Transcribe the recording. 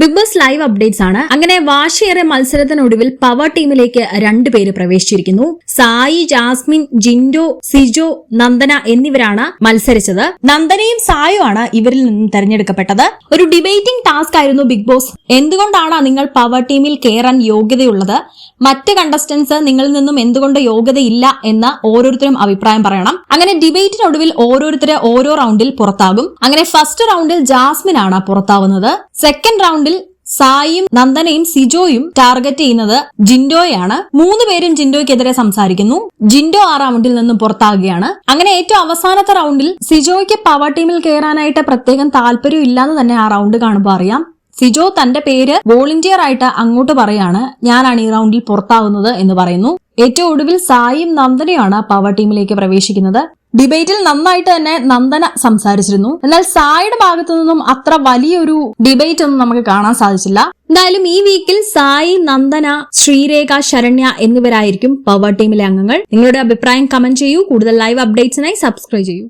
Big boss live updates ആണ്. അങ്ങനെ വാശിയേറെ മത്സരത്തിനൊടുവിൽ power ടീമിലേക്ക് രണ്ടുപേര് പ്രവേശിച്ചിരിക്കുന്നു. സായി ജാസ്മിൻ ജിൻഡോ സിജോ നന്ദന എന്നിവരാണ് മത്സരിച്ചത്. നന്ദനയും സായും ആണ് ഇവരിൽ നിന്നും തെരഞ്ഞെടുക്കപ്പെട്ടത്. ഒരു ഡിബേറ്റിംഗ് ടാസ്ക് ആയിരുന്നു ബിഗ് ബോസ് എന്തുകൊണ്ടാണ് നിങ്ങൾ പവർ ടീമിൽ കയറാൻ യോഗ്യതയുള്ളത്? മറ്റ് കണ്ടസ്റ്റൻസ് നിങ്ങളിൽ നിന്നും എന്തുകൊണ്ട് യോഗ്യതയില്ല എന്ന് ഓരോരുത്തരും അഭിപ്രായം പറയണം. അങ്ങനെ ഡിബേറ്റിനൊടുവിൽ ഓരോരുത്തരെ ഓരോ റൗണ്ടിൽ പുറത്താകും. അങ്ങനെ ഫസ്റ്റ് റൗണ്ടിൽ ജാസ്മിൻ ആണ് പുറത്താവുന്നത്. സെക്കൻഡ് റൗണ്ടിൽ സായിയും നന്ദനയും സിജോയും ടാർഗറ്റ് ചെയ്യുന്നത് ജിൻഡോയാണ് മൂന്ന് പേരും ജിൻഡോയ്ക്കെതിരെ സംസാരിക്കുന്നു. ജിൻഡോ ആ റൗണ്ടിൽ നിന്നും പുറത്താകുകയാണ്. അങ്ങനെ ഏറ്റവും അവസാനത്തെ റൗണ്ടിൽ സിജോയ്ക്ക് പവർ ടീമിൽ കയറാനായിട്ട് പ്രത്യേകം താല്പര്യം ഇല്ലാന്ന് തന്നെ ആ റൗണ്ട് കാണുമ്പോൾ അറിയാം. സിജോ തന്റെ പേര് വോളണ്ടിയർ ആയിട്ട് അങ്ങോട്ട് പറയാണ്. ഞാനാണ് ഈ റൗണ്ടിൽ പുറത്താകുന്നത് എന്ന് പറയുന്നു. ഏറ്റവും ഒടുവിൽ സായിയും നന്ദനയാണ് പവർ ടീമിലേക്ക് പ്രവേശിക്കുന്നത്. ഡിബേറ്റിൽ നന്നായിട്ട് തന്നെ നന്ദന സംസാരിച്ചിരുന്നു. എന്നാൽ സായിയുടെ ഭാഗത്തു നിന്നും അത്ര വലിയൊരു ഡിബേറ്റ് ഒന്നും നമുക്ക് കാണാൻ സാധിച്ചില്ല. എന്തായാലും ഈ വീക്കിൽ സായി നന്ദന ശ്രീരേഖ ശരണ്യ എന്നിവരായിരിക്കും പവർ ടീമിലെ അംഗങ്ങൾ. നിങ്ങളുടെ അഭിപ്രായം കമന്റ് ചെയ്യൂ. കൂടുതൽ ലൈവ് അപ്ഡേറ്റ്സിനായി സബ്സ്ക്രൈബ് ചെയ്യൂ.